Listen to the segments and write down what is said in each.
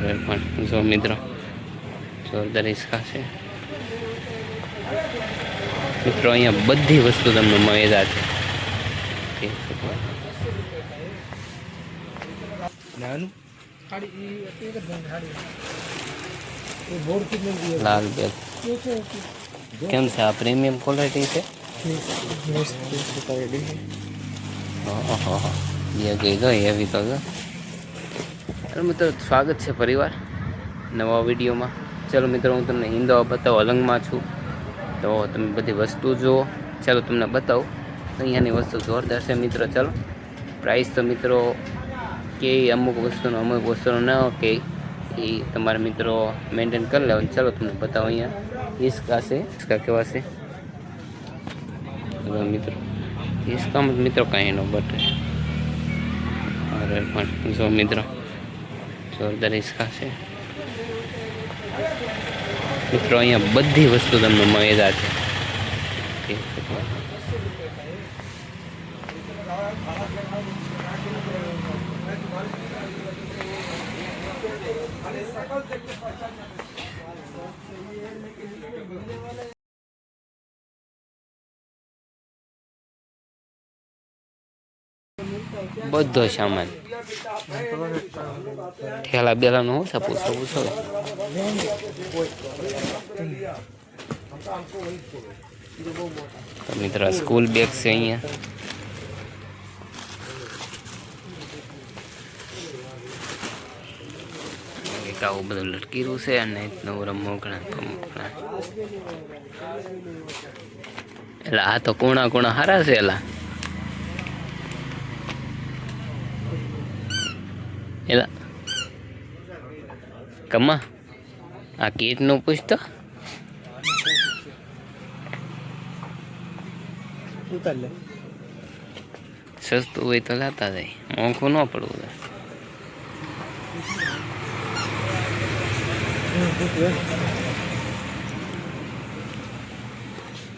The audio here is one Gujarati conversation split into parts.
હવે પણ જો મિત્રો જોરદાર હિસ્કા છે. મિત્રો અહીંયા બધી વસ્તુ તમને મળેલા છે. લાલ બેગ. કેમ છે? આ પ્રીમિયમ ક્વોલિટી છે? ઓહો એ ગઈ એવી તો ચાલો મિત્રો, સ્વાગત છે પરિવાર નવા વિડીયોમાં. ચાલો મિત્રો, હું તમને હિંદવા બતાવો, અલંગમાં છું. તો તમે બધી વસ્તુ જુઓ. ચાલો તમને બતાવું. અહીંયાની વસ્તુ જોરદાર છે મિત્રો, ચાલો. પ્રાઇસ તો મિત્રો કે અમુક વસ્તુનો અમુક વસ્તુનો ન કે એ તમારા મિત્રો મેન્ટેન કરી લેવાનું. ચાલો તમને બતાવો અહીંયા. હિસકા છે. હિસકા કેવા છે? મિત્રો, હિસકામાં મિત્રો કાંઈ ન બટે. અરે પણ, જો મિત્રો જોરદાર હિસકા છે મિત્રો અહીંયા બધી વસ્તુ તમને મળેલા છે જોઈ શકો. બધો સામાન ઠેલા બેલા નો છે, પૂછો પૂછો. મિત્રો, સ્કૂલ બેગ છે અહીંયા. એક આવું બધું રહ્યું છે અને નવું રમકડા પમકડા એટલે આ તો કોણા કોણા હારા છે, એલા. એલા કમા આ કીટનું પૂછતો ઉતાર લે સસ્તું હોય તો લાતા જાય મોંઘું ન પડવું જોઈએ.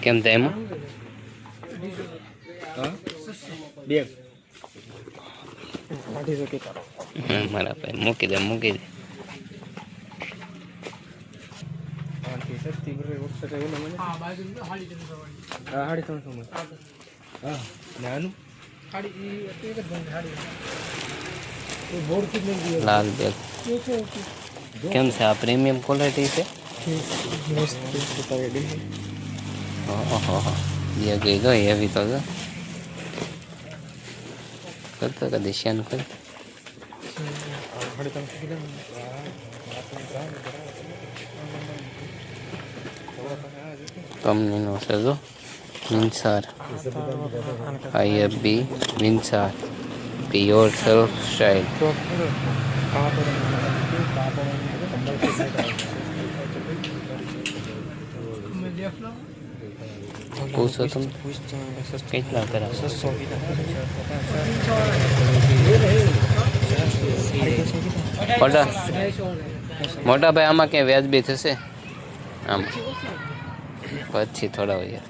કેમ થાય એમાં હા મારા ભાઈ મૂકી દે મૂકી દે આથી સસ્તી બરે વખતે ઓલા મને હા બાજુ હાડી ત્રણસો હા હાડી ત્રણસો માં હા નાનું ખાડી ઈ એક જ ગંધ ખાડી એ બોર્ડ થી નથી લાલ બેગ એ છે કેમ છે આ પ્રીમિયમ ક્વોલિટી છે મસ્ત સુતાવેલી ઓહો એ ગઈ તો એવી તો જો કરતો કદી શેન કર હાડી ત્રણસો કિલો કંપનીનો છે જો વિન્સાર IFB વિન્સાર B your self style પૂછો તમે કેટલા કરાવો મોટા મોટા ભાઈ આમાં ક્યાંય વ્યાજબી થશે આમ પછી થોડા હોય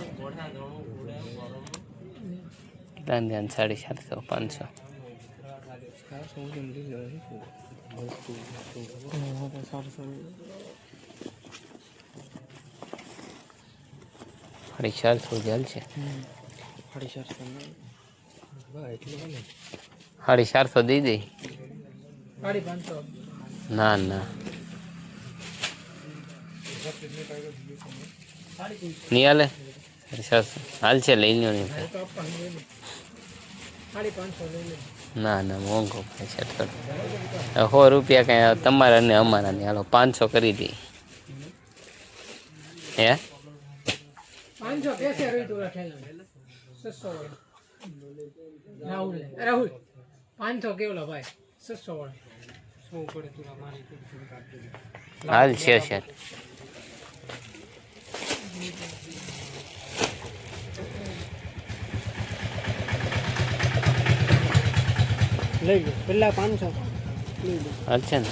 કેટલા ધ્યાન સાડી સાતસો પાંચસો સાડી ચારસો ચાલ છે. સાડી ચારસો દઈ દે. ના ના. નહીં હાલે? હાલ છે, લઈ લો નહીં ને, ના, મોંઘો સેટ કરો સો રૂપિયા કાંઈ તમારા ને અમારા ને હાલો, પાંચસો કરી દઈ હે? પાંચસો કેસે રહી તું રાખેલા. છસો રાહુલ. રાહુલ પાંચસો કેવલા ભાઈ? છસો વાળા. શું પડે તું મારી હાલ છે લઈ ગયો પેલા પાંચસો. હાલ છે ને.